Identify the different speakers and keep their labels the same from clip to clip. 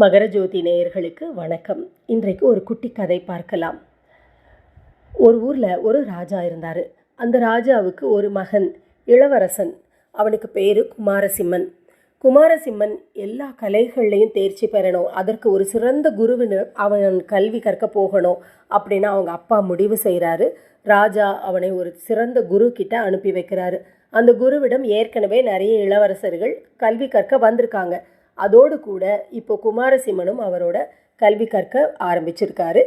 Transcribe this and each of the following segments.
Speaker 1: மகர ஜோதி நேயர்களுக்கு வணக்கம். இன்றைக்கு ஒரு குட்டி கதை பார்க்கலாம். ஒரு ஊரில் ஒரு ராஜா இருந்தார். அந்த ராஜாவுக்கு ஒரு மகன் இளவரசன். அவனுக்கு பேர் குமாரசிம்மன். குமாரசிம்மன் எல்லா கலைகள்லையும் தேர்ச்சி பெறணும். அதற்கு ஒரு சிறந்த குருவினு அவன் கல்வி கற்க போகணும் அப்படின்னு அவங்க அப்பா முடிவு செய்கிறாரு ராஜா அவனை ஒரு சிறந்த குரு கிட்ட அனுப்பி வைக்கிறாரு. அந்த குருவிடம் ஏற்கனவே நிறைய இளவரசர்கள் கல்வி கற்க வந்திருக்காங்க. அதோடு கூட இப்போ குமாரசிம்மனும் அவரோட கல்வி கற்க ஆரம்பிச்சிருக்காரு.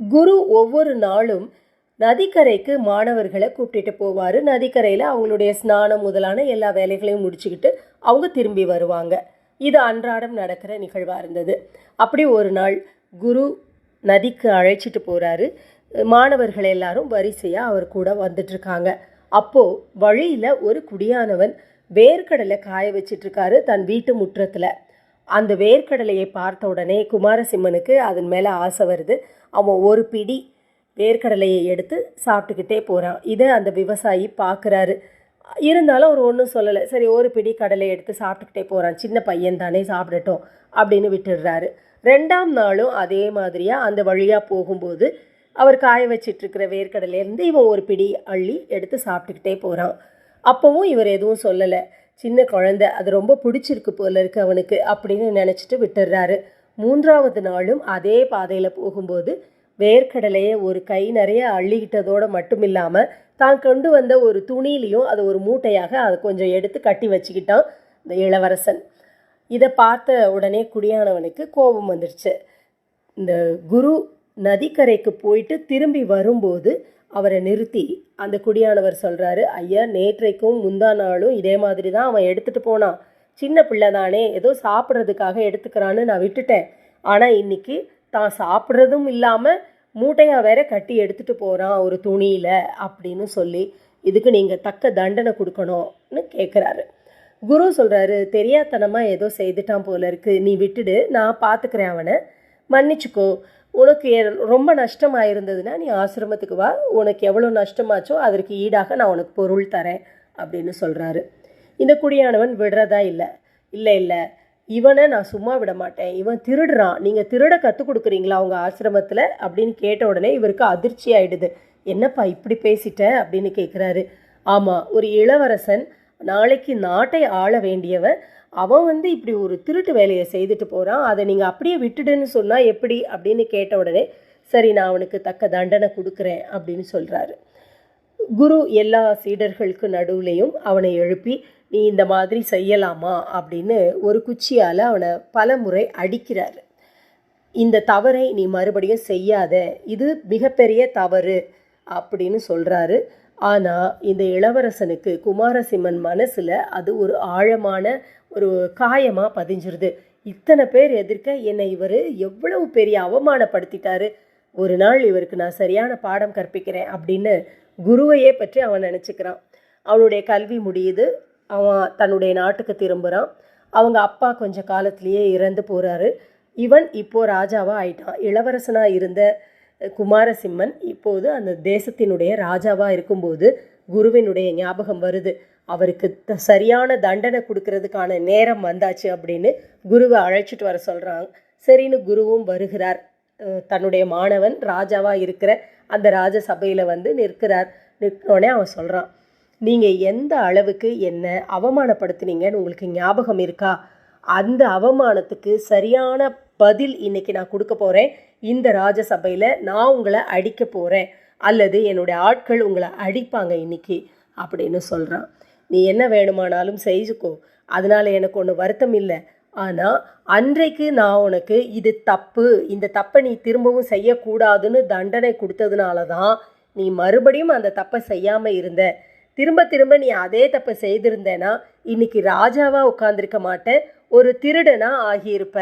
Speaker 1: குரு ஒவ்வொரு நாளும் நதிக்கரைக்கு மாணவர்களை கூப்பிட்டுட்டு போவார். நதிக்கரையில் அவங்களுடைய ஸ்நானம் முதலான எல்லா வேலைகளையும் முடிச்சுக்கிட்டு அவங்க திரும்பி வருவாங்க. இது அன்றாடம் நடக்கிற நிகழ்வாக இருந்தது. அப்படி ஒரு நாள் குரு நதிக்கு அழைச்சிட்டு போகிறாரு மாணவர்கள் எல்லாரும் வரிசையாக அவர் கூட வந்துட்டுருக்காங்க அப்போது வழியில் ஒரு குடியானவன் வேர்க்கடலை காய வச்சிட்ருக்காரு தன் வீட்டு முற்றத்தில். அந்த வேர்க்கடலையை பார்த்த உடனே குமாரசிம்மனுக்கு அதன் மேலே ஆசை வருது. அவன் ஒரு பிடி வேர்க்கடலையை எடுத்து சாப்பிட்டுக்கிட்டே போகிறான் இதை அந்த விவசாயி பார்க்குறாரு இருந்தாலும் அவர் ஒன்றும் சொல்லலை. சரி ஒரு பிடி கடலை எடுத்து சாப்பிட்டுக்கிட்டே போகிறான் சின்ன பையன் தானே சாப்பிடட்டும் அப்படின்னு விட்டுடுறாரு. ரெண்டாம் நாளும் அதே மாதிரியாக அந்த வழியாக போகும்போது அவர் காய வச்சிட்ருக்கிற வேர்க்கடலையிலேருந்து இவன் ஒரு பிடி அள்ளி எடுத்து சாப்பிட்டுக்கிட்டே போகிறான் அப்போவும் இவர் எதுவும் சொல்லலை. சின்ன குழந்தை அது ரொம்ப பிடிச்சிருக்கு போல இருக்கு அவனுக்கு அப்படின்னு நினச்சிட்டு விட்டுடுறாரு மூன்றாவது நாளும் அதே பாதையில் போகும்போது வேர்க்கடலையை ஒரு கை நிறைய அள்ளிக்கிட்டதோடு மட்டும் இல்லாமல் தான் கொண்டு வந்த ஒரு துணியிலையும் அதை ஒரு மூட்டையாக அதை கொஞ்சம் எடுத்து கட்டி வச்சுக்கிட்டான் இந்த இளவரசன். இதை பார்த்த உடனே குடியானவனுக்கு கோபம் வந்துடுச்சு இந்த குரு நதிக்கரைக்கு போயிட்டு திரும்பி வரும்போது அவரை நிறுத்தி அந்த குடியானவர் சொல்கிறாரு ஐயா நேற்றைக்கும் முந்தா நாளும் இதே மாதிரி தான் அவன் எடுத்துகிட்டு போனான். சின்ன பிள்ளை தானே ஏதோ சாப்பிட்றதுக்காக எடுத்துக்கிறான்னு நான் விட்டுட்டேன். ஆனால் இன்னைக்கு தான் சாப்பிட்றதும் இல்லாமல் மூட்டையாக வேற கட்டி எடுத்துகிட்டு போகிறான் ஒரு துணியில் அப்படின்னு சொல்லி இதுக்கு நீங்கள் தக்க தண்டனை கொடுக்கணும்னு கேட்குறாரு குரு சொல்கிறாரு தெரியாதனமாக ஏதோ செய்துட்டான் போல இருக்குது நீ விட்டுடு நான் பார்த்துக்கிறேன் அவனை. மன்னிச்சுக்கோ. உனக்கு ரொம்ப நஷ்டமாக இருந்ததுன்னா நீ ஆசிரமத்துக்கு வா. உனக்கு எவ்வளோ நஷ்டமாச்சோ அதற்கு ஈடாக நான் உனக்கு பொருள் தரேன் அப்படின்னு சொல்கிறாரு இந்த குடியானவன் விடுறதா இல்லை. இல்லை இல்லை. இவனை நான் சும்மா விட மாட்டேன். இவன் திருடுறான். நீங்கள் திருட கற்றுக் கொடுக்குறீங்களா அவங்க ஆசிரமத்தில்? அப்படின்னு கேட்ட உடனே இவருக்கு அதிர்ச்சி ஆயிடுது என்னப்பா இப்படி பேசிட்ட? அப்படின்னு கேட்குறாரு ஆமாம் ஒரு இளவரசன் நாளைக்கு நாட்டை ஆள வேண்டியவன் அவன் வந்து இப்படி ஒரு திருட்டு வேலையை செய்துட்டு போகிறான் அதை நீங்கள் அப்படியே விட்டுடுன்னு சொன்னால் எப்படி? அப்படின்னு கேட்ட உடனே சரி நான் அவனுக்கு தக்க தண்டனை கொடுக்குறேன் அப்படின்னு சொல்கிறாரு குரு எல்லா சீடர்களுக்கு நடுவுலையும் அவனை எழுப்பி நீ இந்த மாதிரி செய்யலாமா? அப்படின்னு ஒரு குச்சியால் அவனை பல முறை அடிக்கிறாரு. இந்த தவறை நீ மறுபடியும் செய்யாத. இது மிகப்பெரிய தவறு அப்படின்னு சொல்கிறாரு ஆனால் இந்த இளவரசனுக்கு குமாரசிம்மன் மனசில் அது ஒரு ஆழமான ஒரு காயமாக பதிஞ்சிருது. இத்தனை பேர் எதிர்க்க என்னை இவர் எவ்வளவு பெரிய அவமானப்படுத்திட்டாரு. ஒரு நாள் இவருக்கு நான் சரியான பாடம் கற்பிக்கிறேன் அப்படின்னு குருவையே பற்றி அவன் நினச்சிக்கிறான். அவனுடைய கல்வி முடியுது. அவன் தன்னுடைய நாட்டுக்கு திரும்புகிறான் அவங்க அப்பா கொஞ்ச காலத்திலேயே இறந்து போகிறாரு இவன் இப்போது ராஜாவாக ஆயிட்டான். இளவரசனாக இருந்த குமாரசிம்மன் இப்போது அந்த தேசத்தினுடைய ராஜாவாக இருக்கும்போது குருவினுடைய ஞாபகம் வருது. அவருக்கு த- சரியான தண்டனை கொடுக்கறதுக்கான நேரம் வந்தாச்சு அப்படின்னு குருவை அழைச்சிட்டு வர சொல்கிறாங்க சரின்னு குருவும் வருகிறார். தன்னுடைய மாணவன் ராஜாவாக இருக்கிற அந்த ராஜசபையில் வந்து நிற்கிறார். நிற்கனோடனே அவன் சொல்கிறான் நீங்கள் எந்த அளவுக்கு என்ன அவமானப்படுத்துனீங்கன்னு உங்களுக்கு ஞாபகம் இருக்கா? அந்த அவமானத்துக்கு சரியான பதில் இன்னைக்கு நான் கொடுக்க போகிறேன் இந்த ராஜசபையில் நான் உங்களை அடிக்க போகிறேன் அல்லது என்னுடைய ஆட்கள் உங்களை அடிப்பாங்க இன்னைக்கு அப்படின்னு சொல்கிறான் நீ என்ன வேணுமானாலும் செஞ்சுக்கோ அதனால் எனக்கு ஒன்று வருத்தம் இல்லை. ஆனால் அன்றைக்கு நான் உனக்கு இது தப்பு. இந்த தப்பை நீ திரும்பவும் செய்யக்கூடாதுன்னு தண்டனை கொடுத்ததுனால தான் நீ மறுபடியும் அந்த தப்பை செய்யாமல் இருந்த. திரும்ப திரும்ப நீ அதே தப்பை செய்திருந்தேன்னா இன்னைக்கு ராஜாவாக உட்காந்துருக்க மாட்டேன். ஒரு திருடனாக ஆகியிருப்ப.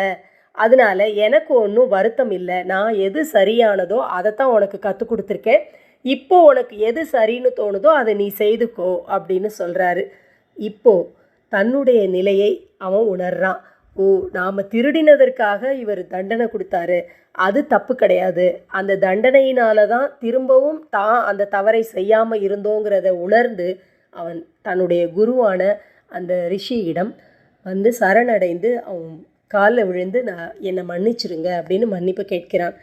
Speaker 1: அதனால எனக்கு ஒன்றும் வருத்தம் இல்லை. நான் எது சரியானதோ அதைத்தான் உனக்கு கற்றுக் கொடுத்துருக்கேன். இப்போ உனக்கு எது சரின்னு தோணுதோ அதை நீ செய்துக்கோ அப்படின்னு சொல்கிறாரு இப்போ தன்னுடைய நிலையை அவன் உணர்றான். ஓ நாம் திருடினதற்காக இவர் தண்டனை கொடுத்தாரு. அது தப்பு கிடையாது. அந்த தண்டனையினால தான் திரும்பவும் தான் அந்த தவறை செய்யாமல் இருந்தோங்கிறத உணர்ந்து அவன் தன்னுடைய குருவான அந்த ரிஷியிடம் வந்து சரணடைந்து அவன் காலில் விழுந்து நான் என்னை மன்னிச்சிருங்க அப்படின்னு மன்னிப்பு கேட்கிறான்.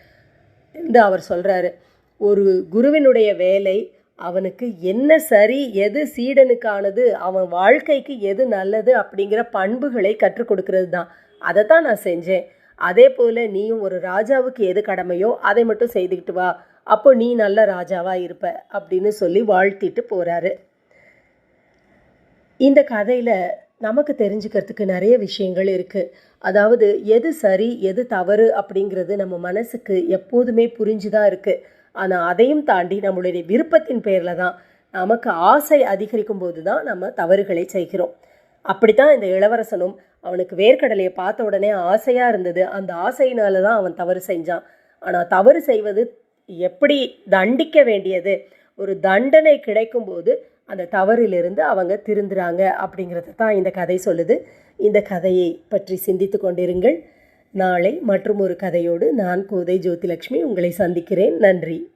Speaker 1: இந்த அவர் சொல்கிறாரு ஒரு குருவினுடைய வேலை அவனுக்கு என்ன சரி எது சீடனுக்கானது அவன் வாழ்க்கைக்கு எது நல்லது அப்படிங்கிற பண்புகளை கற்றுக் கொடுக்கறது தான் அதை தான் நான் செஞ்சேன். அதே போல் நீயும் ஒரு ராஜாவுக்கு எது கடமையோ அதை மட்டும் செய்துக்கிட்டு வா. அப்போ நீ நல்ல ராஜாவாக இருப்ப அப்படின்னு சொல்லி வாழ்த்திட்டு போகிறாரு இந்த கதையில் நமக்கு தெரிஞ்சுக்கிறதுக்கு நிறைய விஷயங்கள் இருக்குது அதாவது எது சரி எது தவறு அப்படிங்கிறது நம்ம மனசுக்கு எப்போதுமே புரிஞ்சு தான் இருக்குது ஆனால் அதையும் தாண்டி நம்மளுடைய விருப்பத்தின் பேரில் தான் நமக்கு ஆசை அதிகரிக்கும் போது தான் நம்ம தவறுகளை செய்கிறோம். அப்படித்தான் இந்த இளவரசனும் அவனுக்கு வேர்க்கடலையை பார்த்த உடனே ஆசையாக இருந்தது. அந்த ஆசையினால தான் அவன் தவறு செஞ்சான். ஆனால் தவறு செய்வது எப்படி தண்டிக்க வேண்டியது? ஒரு தண்டனை கிடைக்கும்போது அந்த தவறிலிருந்து அவங்க திருந்துறாங்க அப்படிங்கிறத தான் இந்த கதை சொல்லுது. இந்த கதையை பற்றி சிந்தித்து கொண்டிருங்கள். நாளை மற்றும் ஒரு கதையோடு நான் கோதை ஜோதிலட்சுமி உங்களை சந்திக்கிறேன். நன்றி.